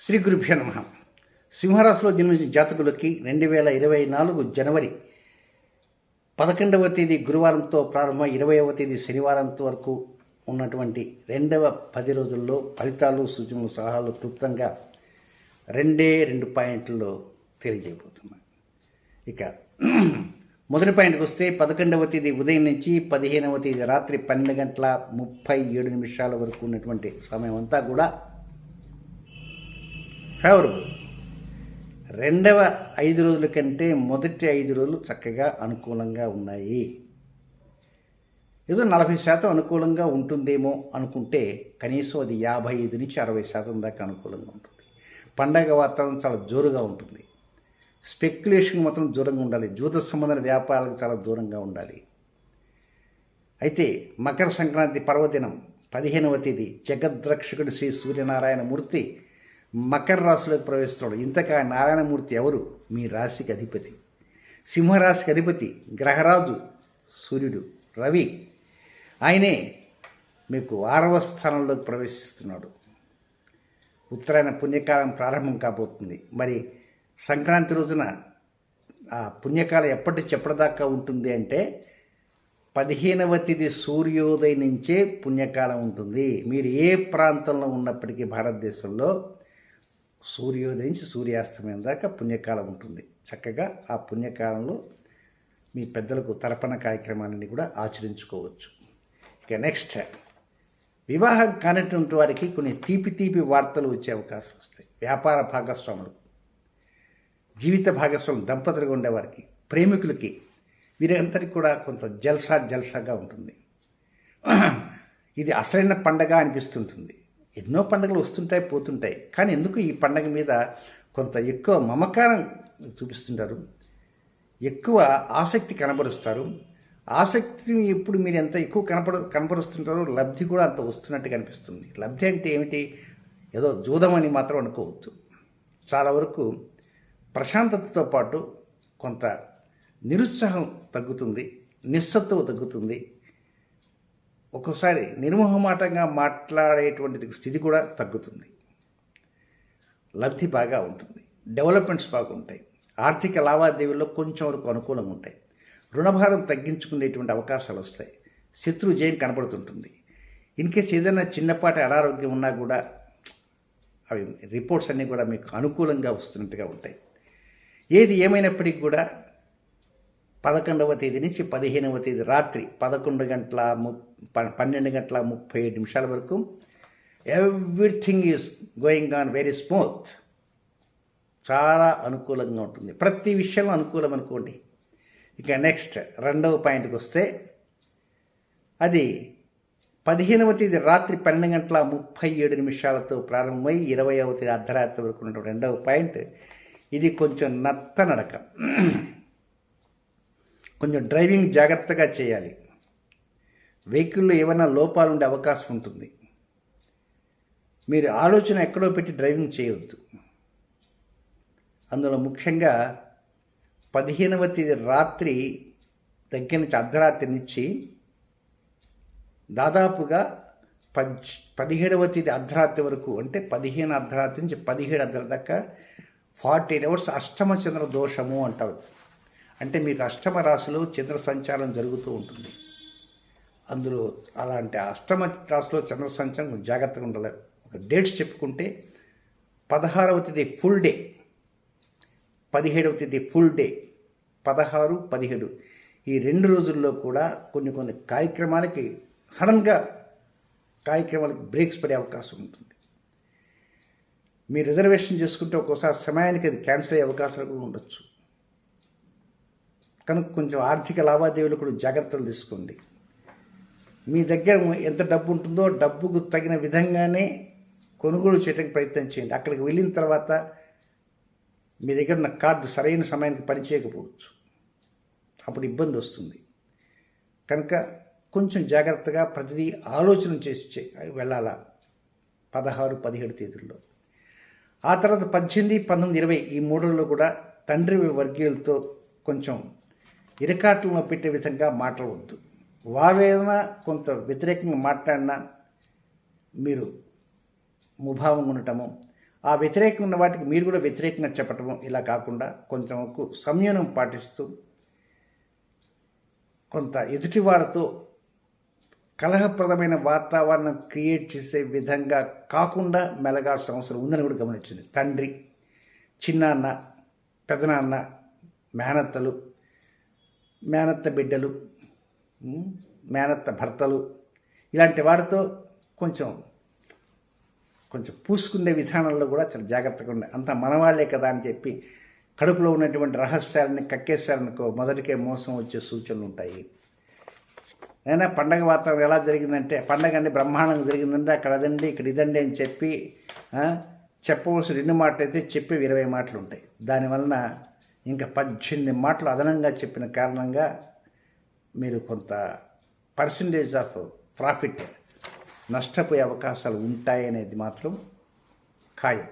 శ్రీ గురుభ్యో నమ. సింహరాశిలో జన్మించిన జాతకులకి రెండు వేల ఇరవై నాలుగు జనవరి పదకొండవ తేదీ గురువారంతో ప్రారంభ ఇరవైవ తేదీ శనివారంతో వరకు ఉన్నటువంటి రెండవ పది రోజుల్లో ఫలితాలు సూచనలు సలహాలు క్లుప్తంగా రెండే రెండు పాయింట్లలో తెలియజేయబోతున్నాయి ఇక మొదటి పాయింట్కి వస్తే పదకొండవ తేదీ ఉదయం నుంచి పదిహేనవ తేదీ రాత్రి పన్నెండు గంటల ముప్పై ఏడు నిమిషాల వరకు ఉన్నటువంటి సమయం అంతా కూడా ఫేవరబుల్ రెండవ ఐదు రోజుల కంటే మొదటి ఐదు రోజులు చక్కగా అనుకూలంగా ఉన్నాయి. ఏదో నలభై శాతం అనుకూలంగా ఉంటుందేమో అనుకుంటే కనీసం అది యాభై ఐదు నుంచి అరవై శాతం దాకా అనుకూలంగా ఉంటుంది. పండగ వాతావరణం చాలా జోరుగా ఉంటుంది. స్పెక్యులేషన్ మాత్రం దూరంగా ఉండాలి. జూత సంబంధమైన వ్యాపారాలకు చాలా దూరంగా ఉండాలి. అయితే మకర సంక్రాంతి పర్వదినం పదిహేనవ తేదీ జగద్రక్షకుడు శ్రీ సూర్యనారాయణ మూర్తి మకర రాశిలోకి ప్రవేశిస్తున్నాడు. ఇంతకా నారాయణమూర్తి ఎవరు? మీ రాశికి అధిపతి. సింహరాశికి అధిపతి గ్రహరాజు సూర్యుడు రవి. ఆయనే మీకు ఆరవ స్థానంలోకి ప్రవేశిస్తున్నాడు. ఉత్తరాయణ పుణ్యకాలం ప్రారంభం కాబోతుంది. మరి సంక్రాంతి రోజున ఆ పుణ్యకాలం ఎప్పటి చెప్పడదాకా ఉంటుంది అంటే పదిహేనవ తేదీ సూర్యోదయం నుంచే పుణ్యకాలం ఉంటుంది. మీరు ఏ ప్రాంతంలో ఉన్నప్పటికీ భారతదేశంలో సూర్యోదయం నుంచి సూర్యాస్తమయం దాకా పుణ్యకాలం ఉంటుంది. చక్కగా ఆ పుణ్యకాలంలో మీ పెద్దలకు తర్పణ కార్యక్రమాన్ని కూడా ఆచరించుకోవచ్చు. ఇక నెక్స్ట్ వివాహం కానటువంటి వారికి కొన్ని తీపి తీపి వార్తలు వచ్చే అవకాశం వస్తాయి. వ్యాపార భాగస్వాములకు జీవిత భాగస్వామి దంపతులుగా ఉండేవారికి ప్రేమికులకి వీరందరికీ కూడా కొంత జల్సా జల్సాగా ఉంటుంది. ఇది అసలైన పండగ అనిపిస్తుంటుంది. ఎన్నో పండుగలు వస్తుంటాయి పోతుంటాయి. కానీ ఎందుకు ఈ పండగ మీద కొంత ఎక్కువ మమకారం చూపిస్తుంటారు? ఎక్కువ ఆసక్తి కనబరుస్తారు. ఆసక్తిని ఎప్పుడు మీరు ఎంత ఎక్కువ కనపడ కనపరుస్తుంటారో లబ్ధి కూడా అంత వస్తున్నట్టు కనిపిస్తుంది లబ్ధి అంటే ఏమిటి? ఏదో జూదమని మాత్రం అనుకోవద్దు. చాలా వరకు ప్రశాంతతతో పాటు కొంత నిరుత్సాహం తగ్గుతుంది నిస్సత్తువ తగ్గుతుంది. ఒక్కోసారి నిర్మోహమాటంగా మాట్లాడేటువంటి స్థితి కూడా తగ్గుతుంది. లబ్ధి బాగా ఉంటుంది. డెవలప్మెంట్స్ బాగుంటాయి. ఆర్థిక లావాదేవీల్లో కొంచెం వరకు అనుకూలంగా ఉంటాయి. రుణభారం తగ్గించుకునేటువంటి అవకాశాలు వస్తాయి. శత్రు జయం కనబడుతుంటుంది. ఇన్ కేస్ ఏదైనా చిన్నపాటి అనారోగ్యం ఉన్నా కూడా అవి రిపోర్ట్స్ అన్నీ కూడా మీకు అనుకూలంగా వస్తున్నట్టుగా ఉంటాయి. ఏది ఏమైనప్పటికీ కూడా పదకొండవ తేదీ నుంచి పదిహేనవ తేదీ రాత్రి పదకొండు గంటల ము పన్నెండు గంటల ముప్పై ఏడు నిమిషాల వరకు everything is going on very smooth. చాలా అనుకూలంగా ఉంటుంది. ప్రతి విషయంలో అనుకూలం అనుకోండి. ఇక నెక్స్ట్ రెండవ పాయింట్కి వస్తే అది పదిహేనవ తేదీ రాత్రి పన్నెండు గంటల ముప్పై ఏడు నిమిషాలతో ప్రారంభమై ఇరవైవ తేదీ అర్ధరాత్రి వరకు ఉన్నటువంటి రెండవ పాయింట్. ఇది కొంచెం నత్త నడక కొంచెం డ్రైవింగ్ జాగ్రత్తగా చేయాలి. వెహికల్లో ఏమైనా లోపాలు ఉండే అవకాశం ఉంటుంది. మీరు ఆలోచన ఎక్కడో పెట్టి డ్రైవింగ్ చేయవద్దు. అందులో ముఖ్యంగా పదిహేనవ తేదీ రాత్రి దగ్గర నుంచి అర్ధరాత్రి నుంచి దాదాపుగా పద్ పదిహేడవ తేదీ అర్ధరాత్రి వరకు అంటే పదిహేను అర్ధరాత్రి నుంచి పదిహేడు అర్ధరాత్రి దాకా ఫార్టీ ఎయిట్ అవర్స్ అష్టమచంద్ర దోషము అంటారు. అంటే మీకు అష్టమ రాశిలో చంద్ర సంచారం జరుగుతూ ఉంటుంది. అందులో అలాంటి అష్టమ రాశిలో చంద్ర సంచారం జాగ్రత్తగా ఉండాలి. ఒక డేట్స్ చెప్పుకుంటే పదహారవ తేదీ ఫుల్ డే పదిహేడవ తేదీ ఫుల్ డే పదహారు పదిహేడు. ఈ రెండు రోజుల్లో కూడా కొన్ని కొన్ని కార్యక్రమాలకి సడన్గా కార్యక్రమాలకు బ్రేక్స్ పడే అవకాశం ఉంటుంది. మీరు రిజర్వేషన్ చేసుకుంటే ఒక్కోసారి సమయానికి అది క్యాన్సిల్ అయ్యే అవకాశాలు కూడా ఉండొచ్చు. కనుక కొంచెం ఆర్థిక లావాదేవీలు కూడా జాగ్రత్తలు తీసుకోండి. మీ దగ్గర ఎంత డబ్బు ఉంటుందో డబ్బుకు తగిన విధంగానే కొనుగోలు చేయడానికి ప్రయత్నం చేయండి. అక్కడికి వెళ్ళిన తర్వాత మీ దగ్గర ఉన్న కార్డు సరైన సమయానికి పనిచేయకపోవచ్చు. అప్పుడు ఇబ్బంది వస్తుంది. కనుక కొంచెం జాగ్రత్తగా ప్రతిదీ ఆలోచన చేసి వెళ్ళాలా? పదహారు పదిహేడు తేదీల్లో. ఆ తర్వాత పద్దెనిమిది పంతొమ్మిది ఇరవై ఈ మూడులో కూడా తండ్రి వర్గీయులతో కొంచెం ఇరకాటంలో పెట్టే విధంగా మాట్లాడవద్దు. వారు ఏదైనా కొంత వ్యతిరేకంగా మాట్లాడినా మీరు ముభావం ఉండటము ఆ వ్యతిరేకంగా ఉన్న వాటికి మీరు కూడా వ్యతిరేకంగా చెప్పటము ఇలా కాకుండా కొంచెం సంయమనం పాటిస్తూ కొంత ఎదుటివారితో కలహప్రదమైన వాతావరణం క్రియేట్ చేసే విధంగా కాకుండా మెలగాల్సిన అవసరం ఉందని కూడా గమనించింది. తండ్రి చిన్నాన్న పెదనాన్న మేనత్తలు మేనత్త బిడ్డలు మేనత్త భర్తలు ఇలాంటి వారితో కొంచెం కొంచెం పూసుకునే విధానంలో కూడా చాలా జాగ్రత్తగా ఉండే. అంత మనవాళ్ళే కదా అని చెప్పి కడుపులో ఉన్నటువంటి రహస్యాలని కక్కేశారనుకో మొదటికే మోసం వచ్చే సూచనలు ఉంటాయి. అయినా పండగ వాతావరణం ఎలా జరిగిందంటే పండగ అంటే బ్రహ్మాండంగా జరిగిందంటే అక్కడ అదండి ఇక్కడ ఇదండి అని చెప్పి చెప్పవలసిన రెండు మాటలు అయితే చెప్పి ఇరవై మాటలు ఉంటాయి. దానివలన ఇంకా పద్దెనిమిది మాటలు అదనంగా చెప్పిన కారణంగా మీరు కొంత పర్సంటేజ్ ఆఫ్ ప్రాఫిట్ నష్టపోయే అవకాశాలు ఉంటాయనేది మాత్రం ఖాయం.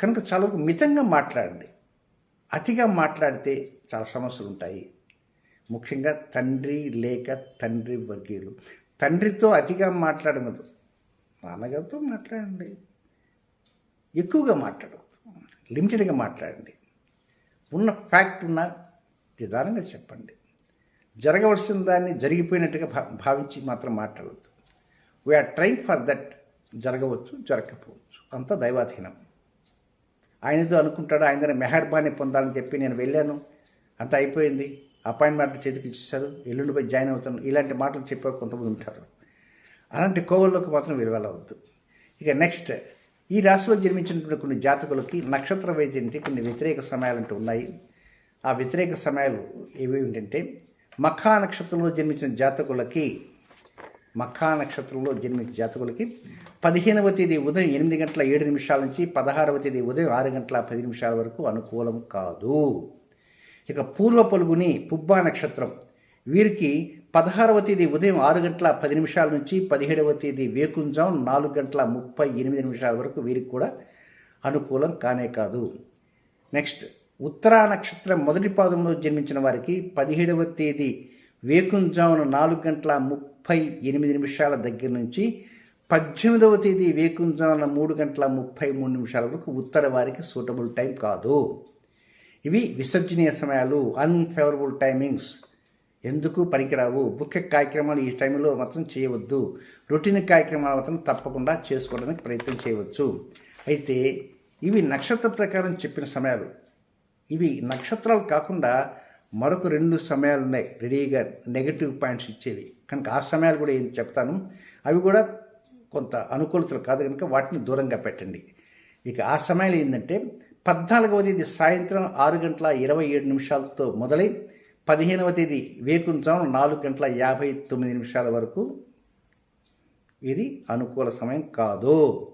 కనుక చాలా మితంగా మాట్లాడండి. అతిగా మాట్లాడితే చాలా సమస్యలు ఉంటాయి. ముఖ్యంగా తండ్రి లేక తండ్రి వర్గీయులు. తండ్రితో అతిగా మాట్లాడమదు నాన్నగారితో మాట్లాడండి. ఎక్కువగా మాట్లాడవద్దు. లిమిటెడ్గా మాట్లాడండి. ఉన్న ఫ్యాక్ట్ ఉన్న నిదానంగా చెప్పండి. జరగవలసిన దాన్ని జరిగిపోయినట్టుగా భా భావించి మాత్రం మాట్లాడవద్దు we are trying for that జరగవచ్చు జరగకపోవచ్చు. అంత దైవాధీనం. ఆయనతో అనుకుంటాడు ఆయన దగ్గర మెహర్బానీ పొందాలని చెప్పి నేను వెళ్ళాను. అంత అయిపోయింది. అపాయింట్మెంట్ చేతికి ఇచ్చేసారు ఎల్లుండి పోయి జాయిన్ అవుతాను. ఇలాంటి మాటలు చెప్పే కొంతమంది ఉంటారు. అలాంటి కోవల్లోకి మాత్రం విలువలవద్దు. వెళ్ళవద్దు ఇక నెక్స్ట్ ఈ రాశిలో జన్మించినటువంటి కొన్ని జాతకులకి నక్షత్ర వైద్యంటే కొన్ని వ్యతిరేక సమయాలు అంటూ ఉన్నాయి. ఆ వ్యతిరేక సమయాలు ఏవేంటంటే మఖా నక్షత్రంలో జన్మించిన జాతకులకి మఖా నక్షత్రంలో జన్మించిన జాతకులకి పదిహేనవ తేదీ ఉదయం ఎనిమిది గంటల ఏడు నిమిషాల నుంచి పదహారవ తేదీ ఉదయం ఆరు గంటల పది నిమిషాల వరకు అనుకూలం కాదు. ఇక పూర్వ పొలుగుని పుబ్బా నక్షత్రం వీరికి పదహారవ తేదీ ఉదయం ఆరు గంటల పది నిమిషాల నుంచి పదిహేడవ తేదీ వేకుంజాం నాలుగు గంటల ముప్పై ఎనిమిది నిమిషాల వరకు వీరికి కూడా అనుకూలం కానే కాదు. నెక్స్ట్ ఉత్తరా నక్షత్రం మొదటి పాదంలో జన్మించిన వారికి పదిహేడవ తేదీ వేకుంజామున నాలుగు గంటల ముప్పై ఎనిమిది నిమిషాల దగ్గర నుంచి పద్దెనిమిదవ తేదీ వేకుంజామున మూడు గంటల ముప్పై మూడు నిమిషాల వరకు ఉత్తర వారికి సూటబుల్ టైం కాదు. ఇవి విసర్జనీయ సమయాలు అన్ఫేవరబుల్ టైమింగ్స్ ఎందుకు పనికిరావు? ముఖ్య కార్యక్రమాలు ఈ టైంలో మాత్రం చేయవద్దు. రొటీన్ కార్యక్రమాలు మాత్రం తప్పకుండా చేసుకోవడానికి ప్రయత్నం చేయవచ్చు. అయితే ఇవి నక్షత్ర ప్రకారం చెప్పిన సమయాలు. ఇవి నక్షత్రాలు కాకుండా మరొక రెండు సమయాలు ఉన్నాయి. రెడీగా నెగిటివ్ పాయింట్స్ ఇచ్చేవి. కనుక ఆ సమయాలు కూడా ఏం చెప్తాను? అవి కూడా కొంత అనుకూలతలు కాదు కనుక వాటిని దూరంగా పెట్టండి. ఇక ఆ సమయాలు ఏంటంటే పద్నాలుగవ తేదీ సాయంత్రం ఆరు గంటల ఇరవై ఏడు నిమిషాలతో మొదలై పదిహేనవ తేదీ వేకుంజాము నాలుగు గంటల యాభై తొమ్మిది నిమిషాల వరకు ఇది అనుకూల సమయం కాదు.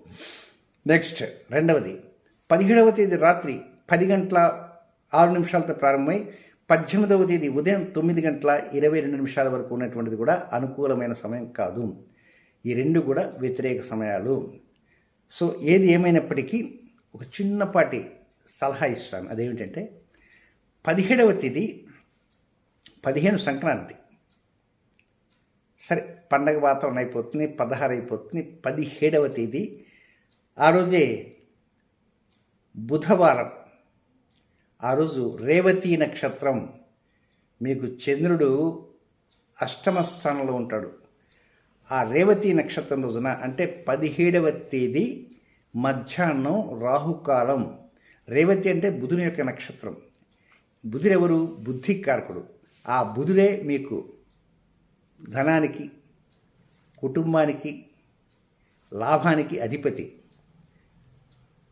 నెక్స్ట్ రెండవది. పదిహేడవ తేదీ రాత్రి పది గంటల ఆరు నిమిషాలతో ప్రారంభమై పద్దెనిమిదవ తేదీ ఉదయం తొమ్మిది గంటల ఇరవై రెండు నిమిషాల వరకు ఉన్నటువంటిది కూడా అనుకూలమైన సమయం కాదు. ఈ రెండు కూడా వ్యతిరేక సమయాలు. సో ఏది ఏమైనప్పటికీ ఒక చిన్నపాటి సలహా ఇస్తాను. అదేమిటంటే పదిహేడవ తేదీ పదిహేను సంక్రాంతి. సరే పండగ వాతావరణం అయిపోతుంది పదహారు అయిపోతుంది పదిహేడవ తేదీ. ఆ రోజే బుధవారం. ఆ రోజు రేవతి నక్షత్రం మీకు చంద్రుడు అష్టమ స్థానంలో ఉంటాడు. ఆ రేవతి నక్షత్రం రోజున అంటే పదిహేడవ తేదీ మధ్యాహ్నం రాహుకాలం. రేవతి అంటే బుధుని యొక్క నక్షత్రం. బుధుడెవరు? బుద్ధి కారకుడు. ఆ బుధుడే మీకు ధనానికి కుటుంబానికి లాభానికి అధిపతి.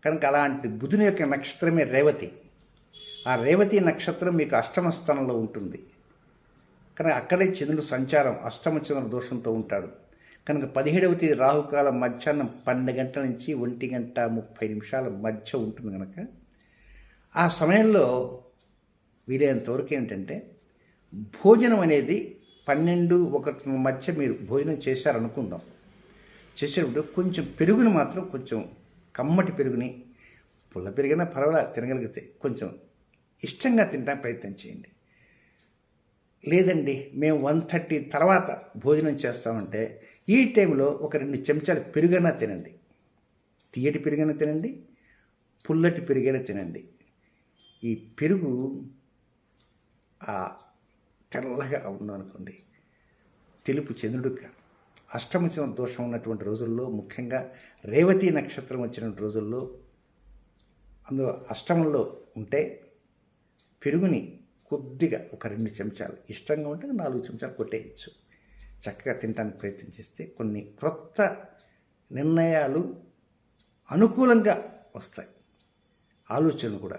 కనుక అలాంటి బుధుని యొక్క నక్షత్రమే రేవతి. ఆ రేవతి నక్షత్రం మీకు అష్టమ స్థానంలో ఉంటుంది. కనుక అక్కడే చంద్రుడు సంచారం అష్టమ చంద్ర దోషంతో ఉంటాడు. కనుక పదిహేడవ తేదీ రాహుకాలం మధ్యాహ్నం పన్నెండు గంటల నుంచి ఒంటి గంట ముప్పై నిమిషాల మధ్య ఉంటుంది కనుక ఆ సమయంలో వీలైనంత వరకు ఏంటంటే భోజనం అనేది పన్నెండు ఒకటి మధ్య మీరు భోజనం చేశారనుకుందాం. చేసేటప్పుడు కొంచెం పెరుగుని మాత్రం కొంచెం కమ్మటి పెరుగుని పుల్ల పెరిగినా పర్వాలేదు తినగలిగితే కొంచెం ఇష్టంగా తినడానికి ప్రయత్నం చేయండి. లేదండి మేము వన్ థర్టీ తర్వాత భోజనం చేస్తామంటే ఈ టైంలో ఒక రెండు చెంచాలు పెరుగైనా తినండి. తీయటి పెరుగైనా తినండి పుల్లటి పెరుగైనా తినండి. ఈ పెరుగు తెల్లగా ఉందనుకోండి తెలుపు చంద్రుడుక అష్టమచన దోషం ఉన్నటువంటి రోజుల్లో ముఖ్యంగా రేవతి నక్షత్రం వచ్చిన రోజుల్లో అందులో అష్టమంలో ఉంటే పెరుగుని కొద్దిగా ఒక రెండు చెంచాలు ఇష్టంగా ఉంటే నాలుగు చెంచాలు కొట్టేయచ్చు. చక్కగా తినడానికి ప్రయత్నం చేస్తే కొన్ని క్రొత్త నిర్ణయాలు అనుకూలంగా వస్తాయి. ఆలోచనలు కూడా.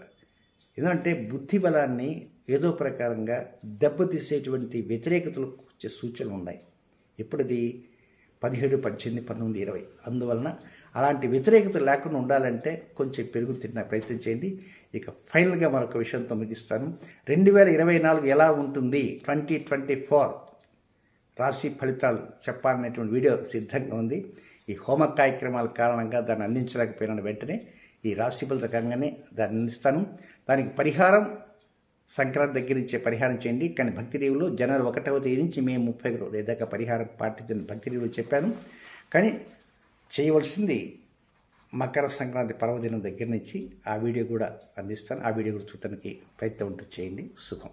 ఎందుకంటే బుద్ధి బలాన్ని ఏదో ప్రకారంగా దెబ్బతీసేటువంటి వ్యతిరేకతలు వచ్చే సూచనలు ఉన్నాయి. ఇప్పటిది పదిహేడు పద్దెనిమిది పంతొమ్మిది ఇరవై. అందువలన అలాంటి వ్యతిరేకత లేకుండా ఉండాలంటే కొంచెం పెరుగు తిన్న ప్రయత్నం చేయండి. ఇక ఫైనల్గా మరొక విషయంతో ముగిస్తాను రెండు వేల ఇరవై నాలుగు ఎలా ఉంటుంది? ట్వంటీ ట్వంటీ ఫోర్ రాశి ఫలితాలు చెప్పాలనేటువంటి వీడియో సిద్ధంగా ఉంది. ఈ హోమ కార్యక్రమాల కారణంగా దాన్ని అందించలేకపోయిన వెంటనే ఈ రాశి ఫలిత కాగానే దాన్ని అందిస్తాను. దానికి పరిహారం సంక్రాంతి దగ్గర ఇచ్చే పరిహారం చేయండి. కానీ భక్తిదేవులు జనవరి ఒకటవ తేదీ నుంచి మే ముప్పై ఒకటవ తేదీ దాకా పరిహారం పాటించిన భక్తిదేవులు చెప్పాను. కానీ చేయవలసింది మకర సంక్రాంతి పర్వదినం దగ్గర నుంచి ఆ వీడియో కూడా అందిస్తాను. ఆ వీడియో కూడా చూడటానికి ప్రయత్నం ఉంటూ చేయండి. శుభం.